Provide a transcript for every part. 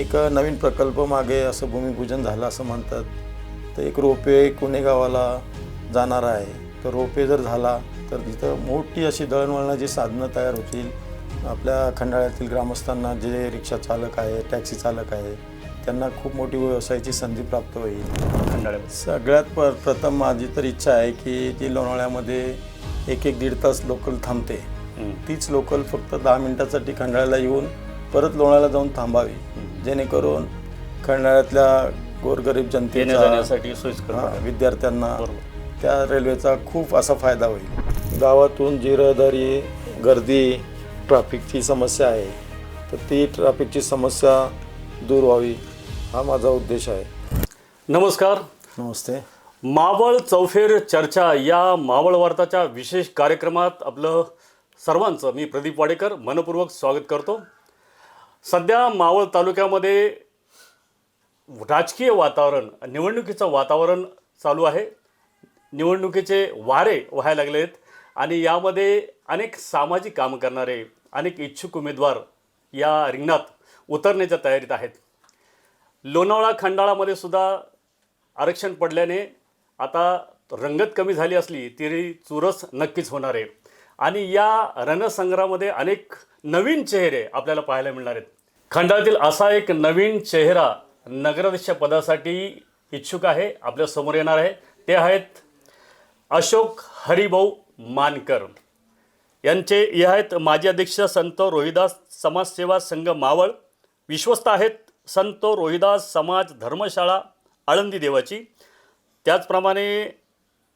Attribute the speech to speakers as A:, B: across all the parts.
A: एक नवीन प्रकल्प मागे असं भूमिपूजन झालं असं म्हणतात. तर एक रोपे कुणे गावाला जाणार आहे. तर रोपे जर झाला तर तिथं मोठी अशी दळणवळणाची साधनं तयार होतील आपल्या खंडाळ्यातील ग्रामस्थांना जे रिक्षा चालक आहे टॅक्सी चालक आहे त्यांना खूप मोठी व्यवसायाची संधी प्राप्त होईल.
B: खंडाळ्यामध्ये.
A: सगळ्यात प प्रथम माझी तर इच्छा आहे की ती लोणावळ्यामध्ये एक एक दीड तास लोकल थांबते. तीच लोकल फक्त दहा मिनिटासाठी खंडाळ्याला येऊन परत लोणाळ्याला जाऊन थांबावी. जेणेकरून खंडाळ्यातल्या गोरगरीब जनतेचा
B: जाण्यासाठी सोयीस्कर
A: हा. विद्यार्थ्यांना त्या रेल्वेचा खूप असा फायदा होईल. गावातून जिरहदारी गर्दी ट्रॅफिकची समस्या आहे तर ती ट्रॅफिकची समस्या दूर व्हावी हा माझा उद्देश आहे.
B: नमस्कार.
A: नमस्ते.
B: मावळ चौफेर चर्चा या मावळ वार्ताच्या विशेष कार्यक्रमात आपलं सर्वांचं मी प्रदीप वाडेकर मनपूर्वक स्वागत करतो. सध्या मावळ तालुक्यामध्ये राजकीय वातावरण निवडणुकीचं वातावरण चालू आहे. निवडणुकीचे वारे व्हायला लागले आहेत आणि यामध्ये अनेक सामाजिक कामं करणारे अनेक इच्छुक उमेदवार या रिंगणात उतरण्याच्या तयारीत आहेत. लोणावळा खंडाळामध्ये सुद्धा आरक्षण पडल्याने आता रंगत कमी झाली असली तरी चुरस नक्कीच होणार आहे. आणि या रणसंग्रामध्ये अनेक नवीन चेहरे आपल्याला पाहायला मिळणार आहेत. खंडाळातील असा एक नवीन चेहरा नगराध्यक्ष पदासाठी इच्छुक आहे आपल्यासमोर येणार आहे. ते आहेत अशोक हरिभाऊ मानकर. यांचे हे आहेत माजी अध्यक्ष संत रोहिदास समाजसेवा संघ मावळ. विश्वस्त आहेत संत रोहिदास समाज धर्मशाळा आळंदी देवाची. त्याचप्रमाणे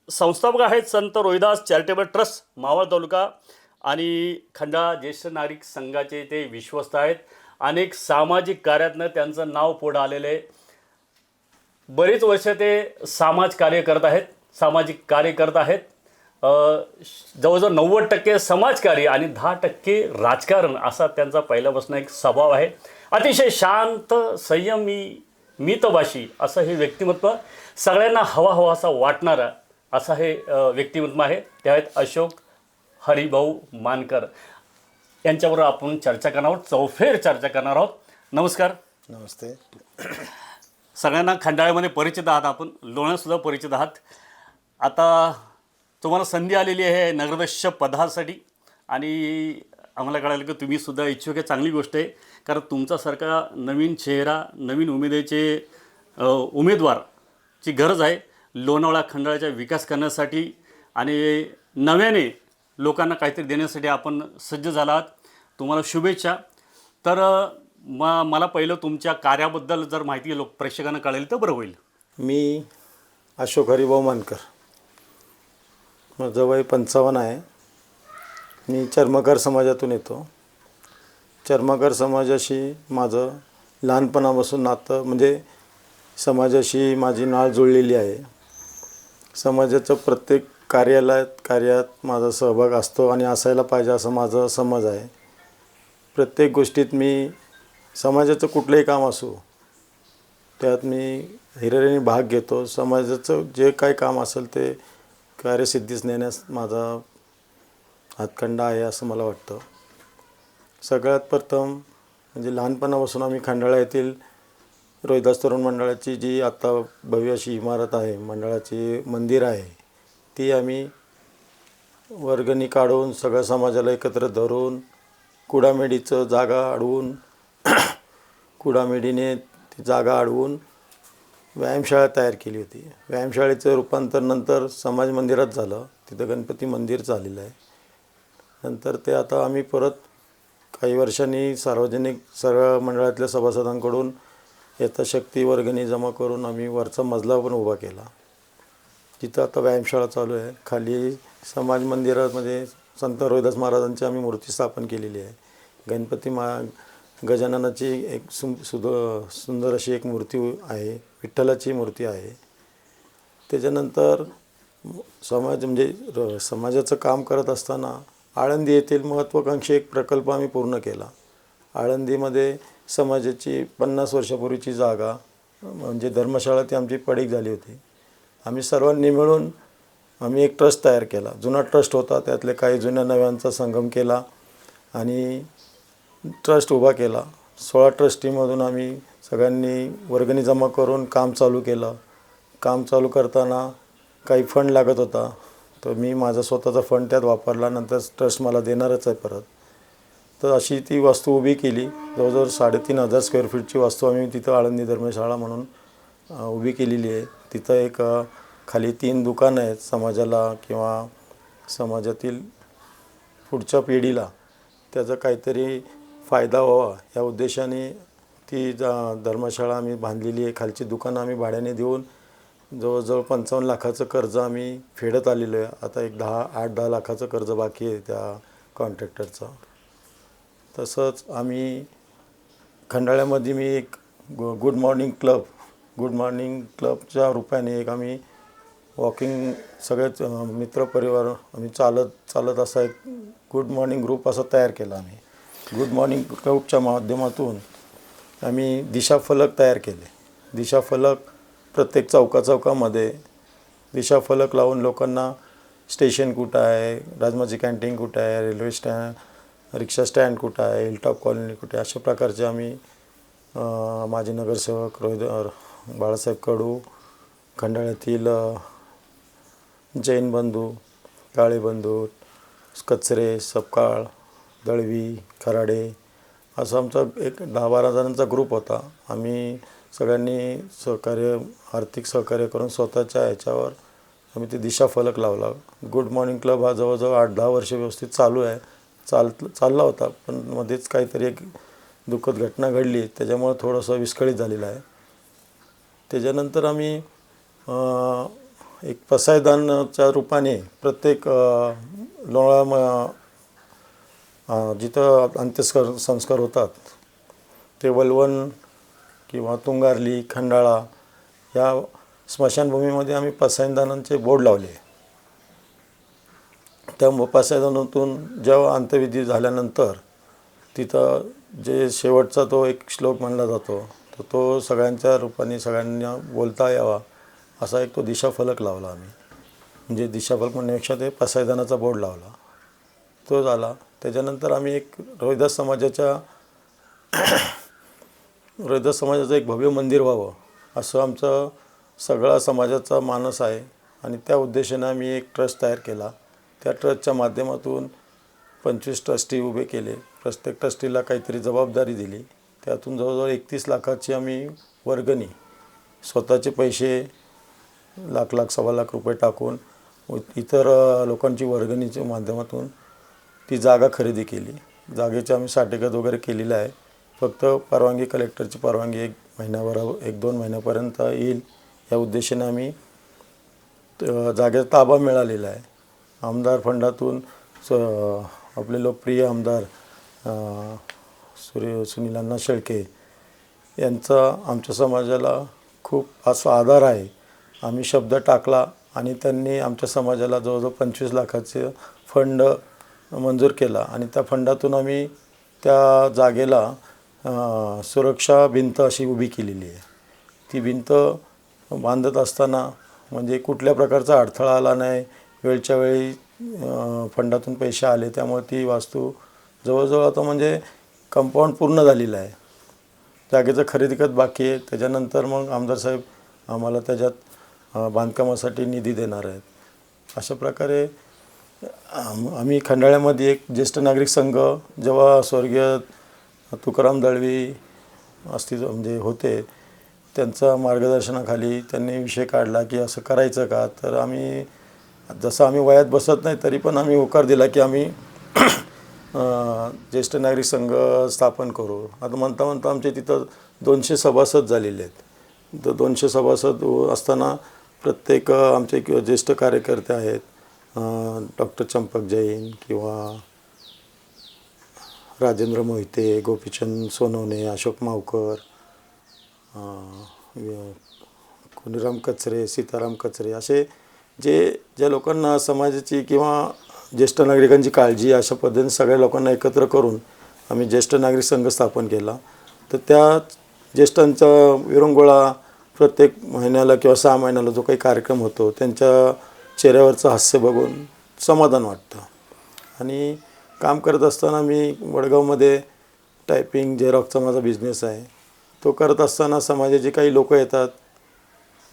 B: संस्थापक आहेत संत रोहिदास चॅरिटेबल ट्रस्ट मावळ तालुका आणि खंडा ज्येष्ठ नागरिक संघाचे ते विश्वस्त आहेत. अनेक सामाजिक कार्यातनं त्यांचं नाव पुढं आलेलं आहे. बरीच वर्ष ते समाज कार्य करत आहेत सामाजिक कार्य करत आहेत. जवळजवळ नव्वद टक्के समाजकार्य आणि दहा टक्के राजकारण असा त्यांचा पहिल्यापासून एक स्वभाव आहे. अतिशय शांत संयमी मितभाषी असं हे व्यक्तिमत्व सगळ्यांना हवा हवा असा वाटणारा असं हे व्यक्तिमत्व आहे. ते आहेत अशोक हरिभाऊ मानकर यांच्याबरोबर आपण चर्चा करणार आहोत. चौफेर चर्चा करणार आहोत. नमस्कार.
A: नमस्ते.
B: सगळ्यांना खंडाळ्यामध्ये परिचित आहात आपण. लोण्यासुद्धा परिचित आहात. आता तुम्हाला संधी आलेली आहे नगराध्यक्ष पदासाठी. आणि आम्हाला कळालं की तुम्ही सुद्धा इच्छुक आहे. चांगली गोष्ट आहे. कारण तुमच्यासारखा नवीन चेहरा नवीन उमेदीचे अ, उमेदवारची गरज आहे. लोणावळा खंडाळ्याचा विकास करण्यासाठी आणि नव्याने लोकांना काहीतरी देण्यासाठी आपण सज्ज झाला आहात. तुम्हाला शुभेच्छा. तर म मला पहिलं तुमच्या कार्याबद्दल जर माहिती लोक प्रेक्षकांना कळेल तर बरं होईल.
A: मी अशोक हरिभाऊ मानकर. माझं वय पंचावन्न आहे. मी चर्मकार समाजातून येतो. चर्मकार समाजाशी माझं लहानपणापासून नातं म्हणजे समाजाशी माझी नाळ जुळलेली आहे. समाजाचं प्रत्येक कार्यालयात कार्यात माझा सहभाग असतो आणि असायला पाहिजे असं माझं समज आहे. प्रत्येक गोष्टीत मी समाजाचं कुठलंही काम असो त्यात मी हिरिरीने भाग घेतो. समाजाचं जे काही काम असेल ते कार्यसिद्धीस नेण्यास माझा हातखंडा आहे असं मला वाटतं. सगळ्यात प्रथम म्हणजे लहानपणापासून आम्ही खंडाळा येथील रोहिदास तरुण मंडळाची जी आत्ता भव्य अशी इमारत आहे मंडळाची मंदिर आहे ती आम्ही वर्गणी काढून सगळ्या समाजाला एकत्र धरून कुडामेडीचं जागा अडवून कुडामेडीने ती जागा अडवून व्यायामशाळा तयार केली होती. व्यायामशाळेचं रूपांतर नंतर समाज मंदिरात झालं. तिथं गणपती मंदिर झालेलं आहे. नंतर ते आता आम्ही परत काही वर्षांनी सार्वजनिक सर्व मंडळातल्या सभासदांकडून यथाशक्ती वर्गणी जमा करून आम्ही वरचा मजला पण उभा केला. तिथं आता व्यायामशाळा चालू आहे. खाली समाज मंदिरामध्ये संत रोहिदास महाराजांची आम्ही मूर्ती स्थापन केलेली आहे. गणपती मा गजाननाची एक सु सुद सुंदर अशी एक मूर्ती आहे. विठ्ठलाची मूर्ती आहे. त्याच्यानंतर समाज म्हणजे समाजाचं काम करत असताना आळंदी येथील महत्त्वाकांक्षी एक प्रकल्प आम्ही पूर्ण केला. आळंदीमध्ये समाजाची पन्नास वर्षापूर्वीची जागा म्हणजे धर्मशाळा ती आमची पडीक झाली होती. आम्ही सर्वांनी मिळून आम्ही एक ट्रस्ट तयार केला. जुना ट्रस्ट होता त्यातले काही जुन्या नव्यांचा संगम केला आणि ट्रस्ट उभा केला. सोळा ट्रस्टीमधून आम्ही सगळ्यांनी वर्गणी जमा करून काम चालू केलं. काम चालू करताना काही फंड लागत होता. तर मी माझा स्वतःचा फंड त्यात वापरला नंतर ट्रस्ट मला देणारच आहे परत. तर अशी ती वास्तू उभी केली. जवळजवळ साडेतीन हजार स्क्वेअर फीटची वास्तू आम्ही तिथं आळंदी धर्मशाळा म्हणून उभी केलेली आहे. तिथं एक खाली तीन दुकानं आहेत समाजाला किंवा समाजातील पुढच्या पिढीला. त्याचा काहीतरी फायदा व्हावा या उद्देशाने ती जा धर्मशाळा आम्ही बांधलेली आहे. खालची दुकानं आम्ही भाड्याने देऊन जवळजवळ पंचावन्न लाखाचं कर्ज आम्ही फेडत आलेलो आहे. आता एक दहा आठ दहा लाखाचं कर्ज बाकी आहे त्या कॉन्ट्रॅक्टरचं तसंच आम्ही खंडाळ्यामध्ये मी एक गु good morning club good morning क्लबच्या रूपाने एक आम्ही वॉकिंग सगळेच मित्रपरिवार आम्ही चालत चालत असा एक गुड मॉर्निंग ग्रुप असा तयार केला आम्ही. गुड मॉर्निंग ग्रुपच्या माध्यमातून आम्ही दिशाफलक तयार केले. दिशाफलक प्रत्येक चौका चौकामध्ये दिशाफलक लावून लोकांना स्टेशन कुठं आहे राजमाची कॅन्टीन कुठं आहे रेल्वे स्टँड रिक्षा स्टँड कुठं आहे हिलटॉप कॉलनी कुठे अशा प्रकारचे आम्ही माजी नगरसेवक रोहित बाळासाहेब कडू खंडाळ्यातील जैन बंधू काळे बंधू कचरे सपकाळ दळवी खराडे असा आमचा एक दहा बारा जणांचा ग्रुप होता. आम्ही सगळ्यांनी सहकार्य आर्थिक सहकार्य करून स्वतःच्या ह्याच्यावर आम्ही ते दिशाफलक लावला. गुड मॉर्निंग क्लब हा जवळजवळ आठ दहा वर्ष व्यवस्थित चालू आहे. चाल चालला होता. पण मध्येच काहीतरी एक दुःखद घटना घडली. त्याच्यामुळं थोडंसं विस्कळीत झालेलं आहे. त्याच्यानंतर आम्ही एक पसायदानच्या रूपाने प्रत्येक लोळा म- जिथं अंत्यस्कार संस्कार होतात ते वलवण किंवा तुंगारली खंडाळा या स्मशानभूमीमध्ये आम्ही पसायदानांचे बोर्ड लावले. त्या म- पसायदानातून जेव्हा अंत्यविधी झाल्यानंतर तिथं जे शेवटचा तो एक श्लोक म्हणला जातो तर तो सगळ्यांच्या रूपाने सगळ्यांना बोलता यावा असा एक तो दिशाफलक लावला आम्ही. म्हणजे दिशाफलक म्हणण्यापेक्षा ते पसायदानाचा बोर्ड लावला. तो झाला. त्याच्यानंतर आम्ही एक रोहिदास समाजाच्या रोहिदास समाजाचं एक भव्य मंदिर व्हावं असं आमचं सगळा समाजाचा मानस आहे. आणि त्या उद्देशाने आम्ही एक ट्रस्ट तयार केला. त्या ट्रस्टच्या माध्यमातून पंचवीस ट्रस्टी उभे केले. प्रत्येक ट्रस्टीला काहीतरी जबाबदारी दिली. त्यातून जवळजवळ एकतीस लाखाची आम्ही वर्गणी स्वतःचे पैसे लाख लाख सव्वा लाख रुपये टाकून व इतर लोकांची वर्गणीच्या माध्यमातून ती जागा खरेदी केली. जागेचे आम्ही साठेगत वगैरे केलेलं आहे. फक्त परवानगी कलेक्टरची परवानगी एक महिन्याभर एक दोन महिन्यापर्यंत येईल या उद्देशाने आम्ही जागेचा ताबा मिळालेला आहे. आमदार फंडातून स आपले लोकप्रिय आमदार सुरे सूर्य सुनील अण्णा शेळके यांचा आमच्या समाजाला खूप असा आधार आहे. आम्ही शब्द टाकला आणि त्यांनी आमच्या समाजाला जवळजवळ पंचवीस लाखाचे फंड मंजूर केला आणि त्या फंडातून आम्ही त्या जागेला सुरक्षा भिंत अशी उभी केलेली आहे. ती भिंत बांधत असताना म्हणजे कुठल्या प्रकारचा अडथळा आला नाही वेळच्या वेळी फंडातून पैसे आले त्यामुळे ती वास्तू जवळजवळ आता म्हणजे कंपाऊंड पूर्ण झालेलं आहे. जागेचं खरेदीकत बाकी आहे. त्याच्यानंतर मग आमदार साहेब आम्हाला त्याच्यात बांधकामासाठी निधी देणार आहेत. अशा प्रकारे आम- आम्ही खंडाळ्यामध्ये एक ज्येष्ठ नागरिक संघ जेव्हा स्वर्गीय तुकाराम दळवी अस्तित्व म्हणजे होते त्यांच्या मार्गदर्शनाखाली त्यांनी विषय काढला की असं करायचं का? तर आम्ही जसं आम्ही वयात बसत नाही तरी पण आम्ही होकार दिला की आम्ही ज्येष्ठ नागरिक संघ स्थापन करू. आता म्हणता म्हणता आमचे तिथं दोनशे सभासद झालेले आहेत. तर दोनशे सभासद असताना प्रत्येक आमचे किंवा ज्येष्ठ कार्यकर्ते आहेत डॉक्टर चंपक जैन किंवा राजेंद्र मोहिते गोपीचंद सोनवणे अशोक मावकर अं, कुणीराम कचरे सीताराम कचरे असे जे ज्या लोकांना समाजाची किंवा ज्येष्ठ नागरिकांची काळजी अशा पद्धतीने सगळ्या लोकांना एकत्र करून आम्ही ज्येष्ठ नागरिक संघ स्थापन केला. तर त्या ज्येष्ठांचा विरंगुळा प्रत्येक महिन्याला किंवा सहा महिन्याला जो काही कार्यक्रम होतो त्यांच्या चेहऱ्यावरचं हास्य बघून समाधान वाटतं. आणि काम करत असताना मी वडगावमध्ये टायपिंग झेरॉक्सचा माझा बिझनेस आहे. तो करत असताना समाजाचे काही लोक येतात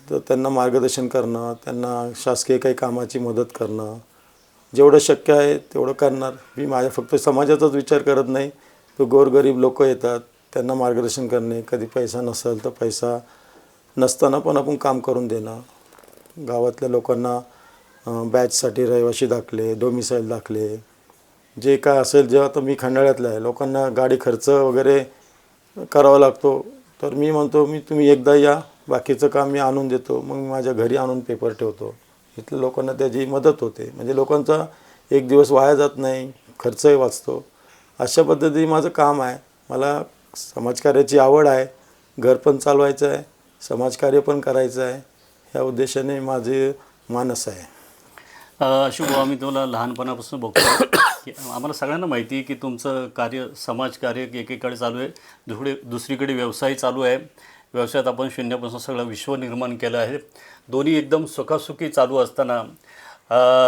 A: तर त्यांना मार्गदर्शन करणं त्यांना शासकीय काही कामाची मदत करणं जेवढं शक्य आहे तेवढं करणार. मी माझ्या फक्त समाजाचाच विचार करत नाही. तो गोरगरीब लोक येतात त्यांना मार्गदर्शन करणे. कधी पैसा नसेल तर पैसा नसताना पण आपण काम करून देणं. गावातल्या लोकांना बॅचसाठी रहिवाशी दाखले डोमिसाईल दाखले. जे काय असेल जेव्हा तर मी खंडाळ्यातला आहे लोकांना गाडी खर्च वगैरे करावा लागतो. तर मी म्हणतो मी तुम्ही एकदा या बाकीचं काम मी आणून देतो मग मी माझ्या घरी आणून पेपर ठेवतो. इथल्या लोकांना त्याची मदत होते. म्हणजे लोकांचा एक दिवस वाया जात नाही खर्चही वाचतो. अशा पद्धतीने माझं काम आहे. मला समाजकार्याची आवड आहे. घर पण चालवायचं आहे. समाजकार्य पण करायचं आहे. ह्या उद्देशाने माझे मानस आहे.
B: अ, शुभ आम्ही तुम्हाला लहानपणापासून बघतो की आम्हाला सगळ्यांना माहिती आहे की तुमचं कार्य समाजकार्य एकीकडे चालू आहे. दुसरी दुसरीकडे व्यवसाय चालू आहे. व्यवसायात आपण शून्यापासून सगळं विश्व निर्माण केलं आहे. दोन्ही एकदम सुखासुखी चालू असताना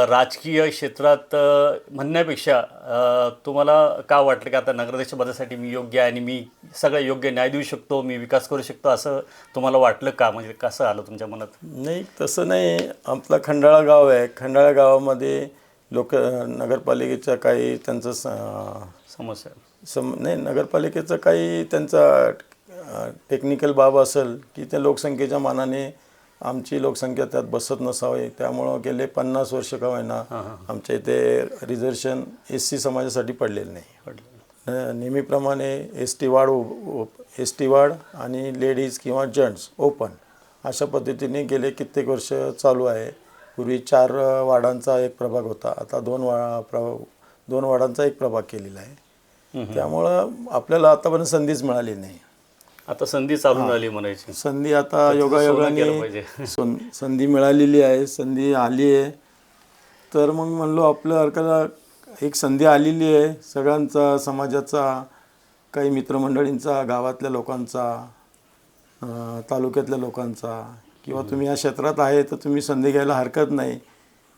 B: राजकीय क्षेत्रात म्हणण्यापेक्षा तुम्हाला का वाटलं की आता नगराध्यक्ष पदासाठी मी योग्य आहे आणि मी सगळं योग्य न्याय देऊ शकतो मी विकास करू शकतो असं तुम्हाला वाटलं का? म्हणजे कसं आलं तुमच्या मनात?
A: नाही तसं नाही. आपला खंडाळा गाव आहे. खंडाळा गावामध्ये लोक नगरपालिकेच्या काही त्यांचं स-
B: समस्या.
A: सम नाही नगरपालिकेचं काही त्यांचा टेक्निकल बाब असेल की त्या लोकसंख्येच्या मानाने आमची लोकसंख्या त्यात बसत नसावी. त्यामुळं गेले पन्नास वर्ष का होईना आमच्या इथे रिझर्वेशन एस सी समाजासाठी पडलेलं नाही. नेहमीप्रमाणे एस टी वाढ एस टी वाढ आणि लेडीज किंवा जेंट्स ओपन अशा पद्धतीने गेले कित्येक वर्ष चालू आहे. पूर्वी चार वाडांचा एक प्रभाग होता. आता दोन वा प्र दोन वाडांचा एक प्रभाग केलेला आहे. त्यामुळं आपल्याला आतापर्यंत संधीच मिळाली नाही.
B: आता संधी चालून आली म्हणायची.
A: संधी आता योगायोगाने संधी मिळालेली आहे संधी आली आहे. तर मग म्हणलो आपल्या अर्काला एक संधी आलेली आहे सगळ्यांचा समाजाचा काही मित्रमंडळींचा गावातल्या लोकांचा तालुक्यातल्या लोकांचा किंवा तुम्ही या क्षेत्रात आहे तर तुम्ही संधी घ्यायला हरकत नाही.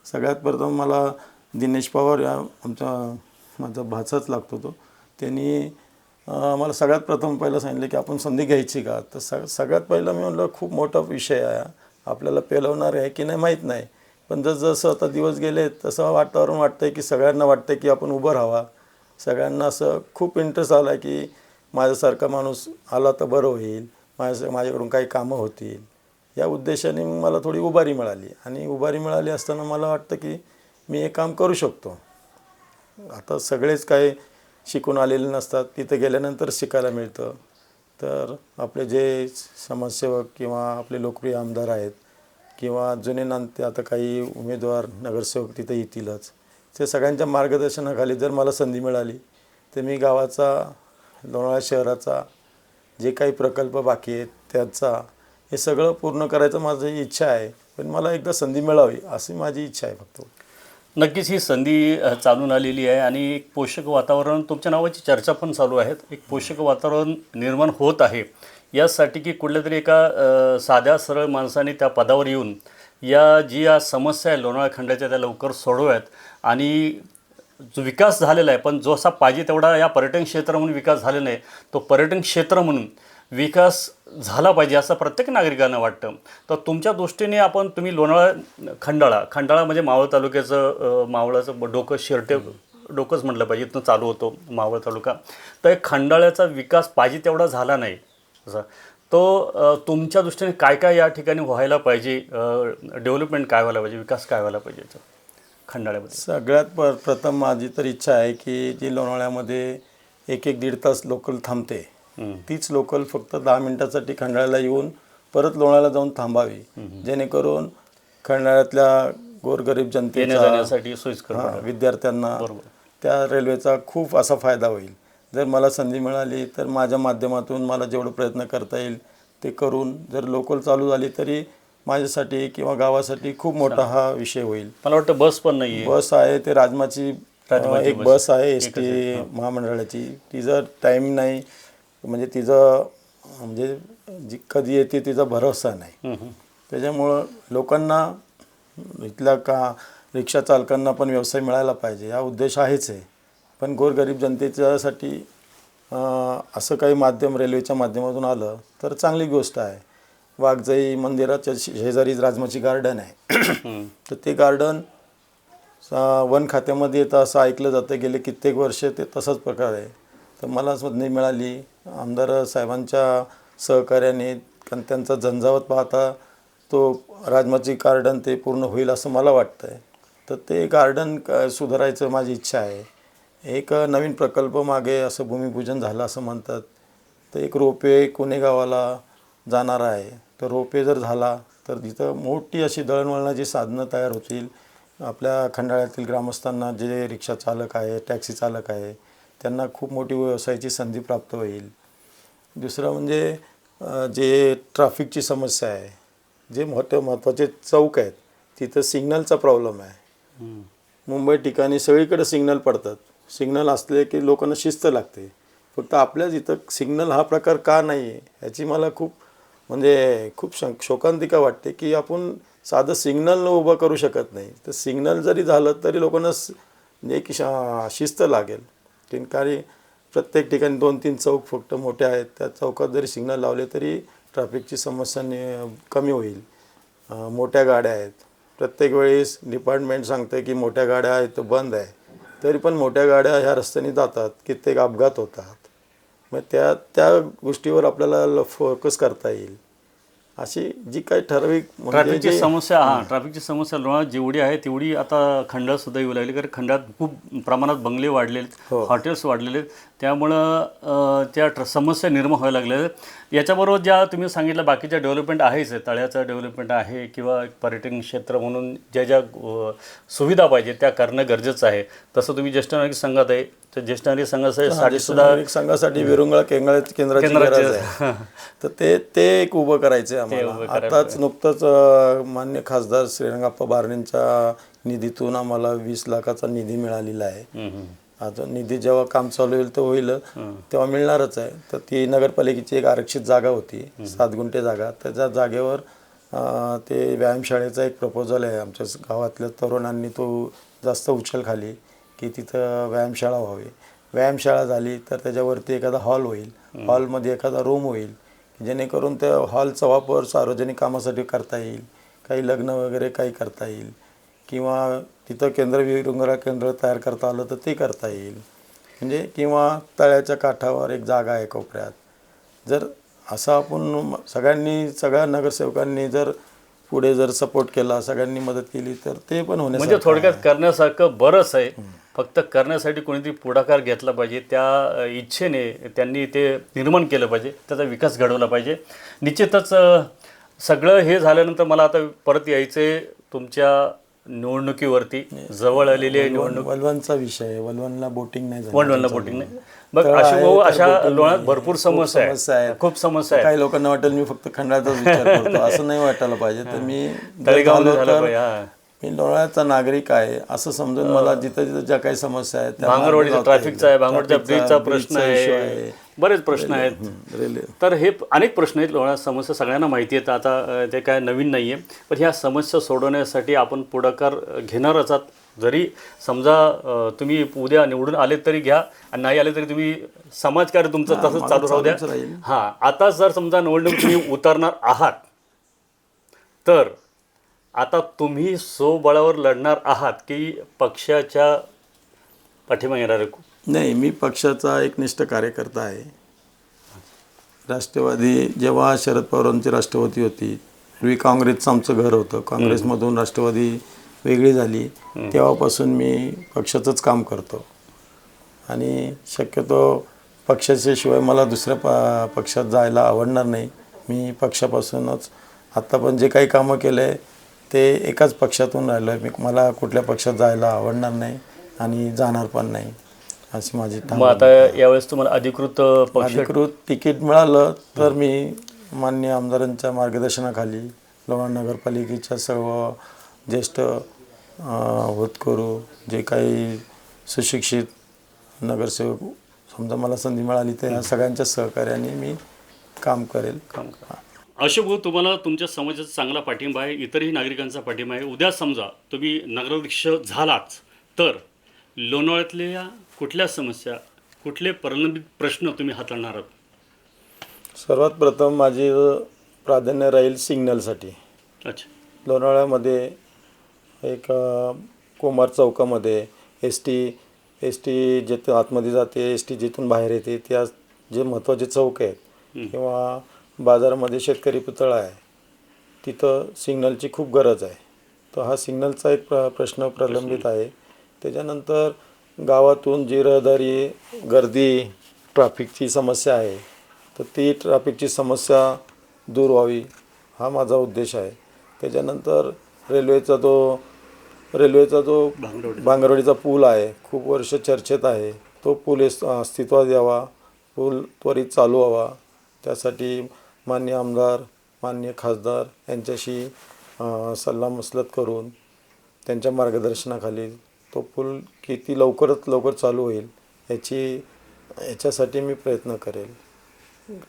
A: सगळ्यात प्रथम मला दिनेश पवार या आमचा माझा भाचाच लागतो तो. त्यांनी मला सगळ्यात प्रथम पहिलं सांगितलं की आपण संधी घ्यायची का? तर सग सगळ्यात पहिलं मी म्हणलं खूप मोठा विषय आहे. आपल्याला पेलवणार आहे की नाही माहीत नाही. पण जसं जसं आता दिवस गेले तसं वातावरण वाटतं आहे की सगळ्यांना वाटतंय की आपण उभं राहावा. सगळ्यांना असं खूप इंटरेस्ट आला की माझ्यासारखा माणूस आला तर बरं होईल. माझ्या माझ्याकडून काही कामं होतील. या उद्देशाने मग मला थोडी उभारी मिळाली. आणि उभारी मिळाली असताना मला वाटतं की मी हे काम करू शकतो. आता सगळेच काही शिकून आलेले नसतात. तिथं गेल्यानंतर शिकायला मिळतं. तर आपले जे समाजसेवक किंवा आपले लोकप्रिय आमदार आहेत किंवा जुने नाते आता काही उमेदवार नगरसेवक तिथे येतीलच. ते सगळ्यांच्या मार्गदर्शनाखाली जर मला संधी मिळाली तर मी गावाचा लोणावळा शहराचा जे काही प्रकल्प बाकी आहेत त्याचा हे सगळं पूर्ण करायचं माझी इच्छा आहे. पण मला एकदा संधी मिळावी अशी माझी इच्छा आहे फक्त.
B: नक्कीच ही संधी चालून आलेली आहे आणि एक पोषक वातावरण तुमच्या नावाची चर्चा पण चालू आहेत. एक पोषक वातावरण निर्माण होत आहे. यासाठी की कुठल्या तरी एका साध्या सरळ माणसाने त्या पदावर येऊन या जी या समस्या आहे लोणावळा खंडाच्या त्या लवकर सोडव्यात आणि जो विकास झालेला आहे पण जो असा पाहिजे तेवढा या पर्यटन क्षेत्र म्हणून विकास झालेला नाही तो पर्यटन क्षेत्र म्हणून विकास झाला पाहिजे असं प्रत्येक नागरिकांना वाटतं. तर तुमच्या दृष्टीने आपण तुम्ही लोणावळा खंडाळा खंडाळा म्हणजे मावळ तालुक्याचं मावळाचं डोकं शिरटे डोकंच म्हटलं पाहिजे इथनं चालू होतो मावळ तालुका. तर एक खंडाळ्याचा विकास पाहिजे तेवढा झाला नाही. असा. तो तुमच्या दृष्टीने काय काय या ठिकाणी व्हायला पाहिजे डेव्हलपमेंट काय व्हायला पाहिजे विकास काय व्हायला पाहिजे खंडाळ्यामध्ये
A: सगळ्यात प प्रथम माझी तर इच्छा आहे की जी लोणावळ्यामध्ये एक एक दीड तास लोकल थांबते. तीच लोकल फक्त दहा मिनिटासाठी खंडाळ्याला येऊन परत लोणावळ्याला जाऊन थांबावी. जेणेकरून खंडाळ्यातल्या गोरगरीब
B: येण्या
A: जनतेचा
B: जाण्यासाठी सोयीस्कर पडेल.
A: विद्यार्थ्यांना. त्या रेल्वेचा खूप असा फायदा होईल. जर मला संधी मिळाली तर माझ्या माध्यमातून मला जेवढं प्रयत्न करता येईल ते करून जर लोकल चालू झाली तरी माझ्यासाठी किंवा गावासाठी खूप मोठा हा विषय होईल.
B: मला वाटतं बस पण नाही
A: बस आहे ते राजमाची
B: राजमाची
A: एक
B: बस.
A: आहे एस टी महामंडळाची. तिचं टाईम नाही म्हणजे तिचं म्हणजे जी कधी येते तिचा भरोसा नाही. त्याच्यामुळं लोकांना इथल्या का रिक्षा चालकांना पण व्यवसाय मिळायला पाहिजे. हा उद्देश आहेच आहे. पण गोरगरीब जनतेच्यासाठी असं काही माध्यम रेल्वेच्या माध्यमातून आलं तर चांगली गोष्ट आहे. वाघजाई मंदिराच्या शेजारीच राजमाची गार्डन आहे.
B: हं.
A: तर ते गार्डन वन खात्यामध्ये येतं असं ऐकलं जातं. गेले कित्येक वर्ष ते तसाच प्रकार आहे. तर मला संधी मिळाली. आमदार साहेबांच्या सहकार्याने कारण त्यांचा झंझावत पाहता तो राजमाची गार्डन ते पूर्ण होईल असं मला वाटतं आहे तर ते गार्डन क सुधारायचं माझी इच्छा आहे. एक नवीन प्रकल्प मागे असं भूमिपूजन झालं असं म्हणतात. तर एक रोपे कोणे गावाला जाणार आहे. तर रोपे जर झाला तर तिथं मोठी अशी दळणवळणाची साधनं तयार होतील. आपल्या खंडाळ्यातील ग्रामस्थांना जे रिक्षा चालक आहे टॅक्सी चालक आहे त्यांना खूप मोठी व्यवसायाची संधी प्राप्त होईल. दुसरं म्हणजे जे ट्रॅफिकची समस्या आहे जे मोठे महत्त्वाचे चौक आहेत तिथं सिग्नलचा प्रॉब्लेम आहे. मुंबई ठिकाणी सगळीकडे सिग्नल पडतात. सिग्नल असले की लोकांना शिस्त लागते. फक्त आपल्याच इथं सिग्नल हा प्रकार का नाही आहे ह्याची मला खूप म्हणजे खूप शं शोकांतिका वाटते की आपण साधं सिग्नल उभं करू शकत नाही. तर सिग्नल जरी झालं तरी लोकांना म्हणजे एक शिस्त लागेल. की प्रत्येक ठिकाणी दोन तीन चौक फक्त मोठे आहेत. त्या चौकात जरी सिग्नल लावले तरी ट्रॅफिकची समस्या नि- कमी होईल. मोठ्या गाड्या आहेत. प्रत्येक वेळेस डिपार्टमेंट सांगतं की मोठ्या गाड्या आहेत तर बंद आहे. तरी पण मोठ्या गाड्या ह्या रस्त्याने जातात. कित्येक अपघात होतात. मग त्या त्या गोष्टीवर आपल्याला फोकस करता येईल. अशी जी काही ठराविक म्हणजे
B: ट्रॅफिकची
A: जे-
B: समस्या हा ट्रॅफिकची समस्या लोणावळ्यात जेवढी आहे तेवढी आता खंडात सुद्धा येऊ लागली कारण खंडात खूप प्रमाणात बंगले वाढलेले
A: हो.
B: हॉटेल्स वाढलेले आहेत. त्यामुळं अं, त्या ट्र समस्या निर्माण व्हायला लागल्या आहेत. याच्याबरोबर ज्या तुम्ही सांगितलं बाकीच्या डेव्हलपमेंट आहेच आहे तळ्याचं डेव्हलपमेंट आहे किंवा एक पर्यटन क्षेत्र म्हणून ज्या ज्या अं, सुविधा पाहिजे त्या करणं गरजेचं आहे. तसं तुम्ही ज्येष्ठ नागरिक संघात आहे तर ज्येष्ठ नागरिक संघासाठी सुद्धा
A: नागरिक संघासाठी विरुंगळा केंद्र केंद्राची गरज आहे. तर ते ते एक उभं करायचं आम्हाला. आताच नुकतंच मान्य खासदार श्रीरंगाप्पा बारणेंच्या निधीतून आम्हाला वीस लाखाचा निधी मिळालेला आहे. आता निधी जेव्हा काम चालू होईल तर होईल तेव्हा मिळणारच आहे. तर ती नगरपालिकेची एक आरक्षित जागा होती सात गुंठे जागा. त्याच्या जागेवर ते व्यायामशाळेचा एक प्रपोजल आहे आमच्या गावातल्या तरुणांनी तो जास्त उचल खाली. की तिथं व्यायामशाळा व्हावी. व्यायामशाळा झाली तर त्याच्यावरती एखादा हॉल होईल. हॉलमध्ये एखादा रूम होईल. जेणेकरून त्या हॉलचा वापर सार्वजनिक कामासाठी करता येईल. काही लग्न वगैरे काही करता येईल. किंवा तिथं केंद्र विरंगरा केंद्र तयार करता आलं तर ते करता येईल. म्हणजे किंवा तळ्याच्या काठावर एक जागा आहे कोपऱ्यात. जर असं आपण सगळ्यांनी सगळ्या नगरसेवकांनी जर पुढे जर सपोर्ट केला सगळ्यांनी मदत केली तर ते पण
B: म्हणजे
A: होण्यासारखं
B: थोडक्यात करण्यासारखं बरंच आहे. फक्त करण्यासाठी कोणीतरी पुढाकार घेतला पाहिजे त्या इच्छेने त्यांनी ते निर्माण केलं पाहिजे त्याचा विकास घडवला पाहिजे. निश्चितच सगळं हे झाल्यानंतर मला आता परत यायचे तुमच्या निवडणुकीवरती. जवळ आलेली आहे निवडणूक
A: वलवणचा विषय आहे. वलवणला बोटिंग नाही झाली.
B: वनवनला बोटिंग नाही. मग
A: तळ
B: अशी भाऊ अशा लोणात. भरपूर समस्या आहे. खूप समस्या आहे
A: काही लोकांना वाटेल मी फक्त खंडाचाच विचार करतो. असं नाही वाटायला पाहिजे. तर मी
B: हा
A: मी लोणाळ्याचा नागरिक आहे असं समजून मला जिथं जिथं ज्या काही समस्या आहेत त्या
B: भांगरवाडीचा ट्रॅफिकचा आहे. भांगरवाडीच्या ब्रिजचा प्रश्न
A: issue
B: आहे. बरेच प्रश्न आहेत.
A: हं, रेल्वे
B: तर हे अनेक प्रश्न आहेत लोणावळ्यात समस्या सगळ्यांना माहिती आहेत. आता अ, ते काय नवीन नाही आहे पण ह्या समस्या सोडवण्यासाठी आपण पुढाकार अ, घेणारच आहात. जरी समजा अ, तुम्ही उद्या निवडून आले तरी घ्या आणि नाही आले तरी तुम्ही समाजकार्य तुमचं तसंच चालू राहू द्या.
A: राहील.
B: हां आता जर समजा निवडणूक तुम्ही उतरणार आहात तर आता तुम्ही स्वबळावर लढणार आहात की पक्षाच्या पाठिंबा आहे?
A: नाही मी पक्षाचा एक निष्ठ कार्यकर्ता आहे. राष्ट्रवादी जेव्हा शरद पवारांची राष्ट्रवादी होती पूर्वी काँग्रेसचं आमचं घर होतं. काँग्रेसमधून राष्ट्रवादी वेगळी झाली. तेव्हापासून मी पक्षाचंच काम करतो. आणि शक्यतो पक्षाच्याशिवाय मला दुसऱ्या प पक्षात जायला आवडणार नाही. मी पक्षापासूनच आत्ता पण जे काही कामं केलं आहे ते एकाच पक्षातून राहिलं. आहे मी मला कुठल्या पक्षात जायला आवडणार नाही आणि जाणार पण नाही अशी माझी
B: मग आता यावेळेस तुम्हाला अधिकृत पक्ष
A: अधिकृत तिकीट मिळालं तर मी मान्य आमदारांच्या मार्गदर्शनाखाली लोणार नगरपालिकेच्या सर्व ज्येष्ठ होतकरू जे काही सुशिक्षित नगरसेवक समजा मला संधी मिळाली तर ह्या सगळ्यांच्या सहकार्याने मी काम करेल.
B: काम करा अशोक भाऊ तुम्हाला तुमच्या समाजाचा चांगला पाठिंबा आहे इतरही नागरिकांचा पाठिंबा आहे. उद्या समजा तुम्ही नगराध्यक्ष झालाच तर लोणावळ्यातल्या कुठल्या समस्या कुठले प्रलंबित प्रश्न तुम्ही हाताळणार आहात?
A: सर्वात प्रथम माझे प्राधान्य राहील सिग्नलसाठी.
B: अच्छा.
A: लोणावळ्यामध्ये एक कुमार चौकामध्ये एस टी एस टी जिथं आतमध्ये जाते एस टी जिथून बाहेर येते त्या जे महत्त्वाचे चौक आहेत किंवा बाजारामध्ये शेतकरी पुतळा आहे. तिथं सिग्नलची खूप गरज आहे. तर हा सिग्नलचा एक प्र प्रश्न प्रलंबित आहे. त्याच्यानंतर गावातून जी रहदारी गर्दी ट्रॅफिकची समस्या आहे तर ती ट्रॅफिकची समस्या दूर व्हावी हा माझा उद्देश आहे. त्याच्यानंतर रेल्वेचा तो रेल्वेचा जो
B: भांगरवडी.
A: बांगरवाडीचा पूल आहे. खूप वर्ष चर्चेत आहे. तो पूल अस्तित्वात यावा. पूल त्वरित चालू व्हावा. त्यासाठी मान्य आमदार मान्य खासदार यांच्याशी सल्लामसलत करून त्यांच्या मार्गदर्शनाखाली तो पूल किती लवकरात लवकर चालू होईल याची याच्यासाठी मी प्रयत्न करेल.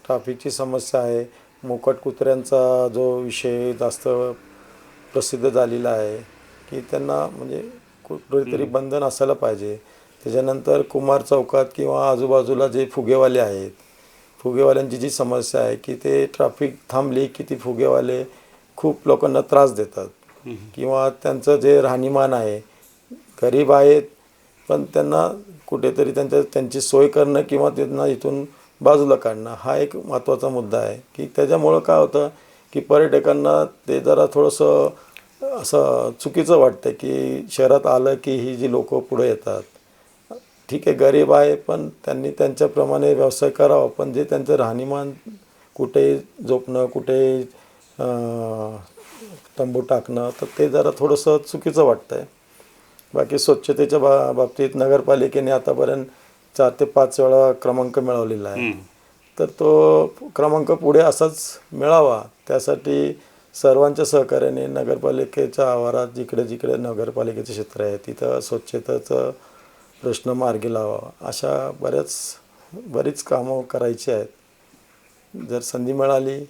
A: ट्राफिकची समस्या आहे. मोकट कुत्र्यांचा जो विषय जास्त प्रसिद्ध झालेला आहे की त्यांना म्हणजे कुठेतरी बंधन असायला पाहिजे. त्याच्यानंतर कुमार चौकात किंवा आजूबाजूला जे फुगेवाले आहेत फुगेवाल्यांची जी समस्या आहे की ते ट्रॅफिक थांबली की ती फुगेवाले खूप लोकांना त्रास देतात. किंवा त्यांचं जे राहणीमान आहे गरीब आहेत पण त्यांना कुठेतरी त्यांच्या त्यांची सोय करणं किंवा त्यांना इथून बाजूला काढणं हा एक महत्त्वाचा मुद्दा आहे. की त्याच्यामुळं काय होतं की पर्यटकांना ते जरा थोडंसं असं चुकीचं वाटतं की शहरात आलं की ही जी लोकं पुढे येतात ठीक आहे गरीब आहे पण त्यांनी त्यांच्याप्रमाणे व्यवसाय करावा. पण जे त्यांचं राहणीमान कुठे झोपणं कुठे तंबू टाकणं तर ते जरा थोडंसं चुकीचं वाटतं आहे बाकी स्वच्छतेच्या बा बाबतीत नगरपालिकेने आतापर्यंत चार ते पाच वेळा क्रमांक मिळवलेला आहे. तर तो क्रमांक पुढे असाच मिळावा. त्यासाठी सर्वांच्या सहकार्याने नगरपालिकेच्या आवारात जिकडे जिकडे नगरपालिकेचे क्षेत्र आहे तिथं स्वच्छतेचं प्रश्न मार्गी लावावा. अशा बऱ्याच बरीच कामं करायची आहेत. जर संधी मिळाली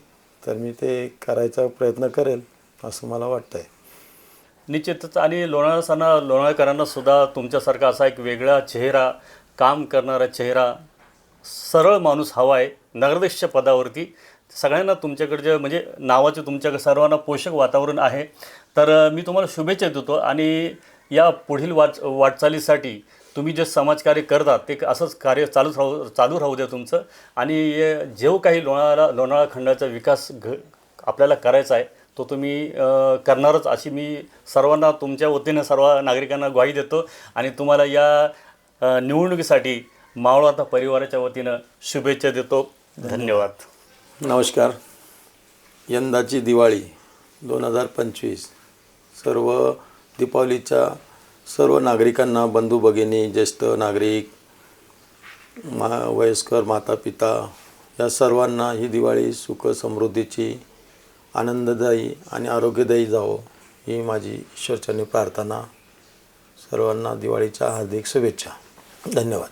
A: तर मी ते करायचा प्रयत्न करेल असं मला वाटतं आहे
B: निश्चितच. आणि लोणाळसांना लोणावळेकरांना सुद्धा तुमच्यासारखा असा एक वेगळा चेहरा काम करणारा चेहरा सरळ माणूस हवा आहे नगराध्यक्ष पदावरती. सगळ्यांना तुमच्याकडे म्हणजे नावाचे तुमच्याकडे सर्वांना पोषक वातावरण आहे. तर मी तुम्हाला शुभेच्छा देतो. आणि या पुढील वाच वाटचालीसाठी तुम्ही जे समाजकार्य करतात ते असंच कार्य चालूच राहू चालू राहू द्या तुमचं. आणि हे जेव काही लोणाळा लोणाळा खंडाचा विकास घ आपल्याला करायचा आहे तो तुम्ही करणारच. अशी मी सर्वांना तुमच्या वतीनं सर्व नागरिकांना ग्वाही देतो. आणि तुम्हाला या निवडणुकीसाठी मावळाता परिवाराच्या वतीनं शुभेच्छा देतो. धन्यवाद.
A: नमस्कार. यंदाची दिवाळी दोन हजार पंचवीस सर्व दीपावलीच्या सर्व नागरिकांना बंधू भगिनी ज्येष्ठ नागरिक मा वयस्कर माता पिता या सर्वांना ही दिवाळी सुख समृद्धीची आनंददायी आणि आरोग्यदायी जावो ही माझी ईश्वरचरणी प्रार्थना. सर्वांना दिवाळीच्या हार्दिक शुभेच्छा. धन्यवाद.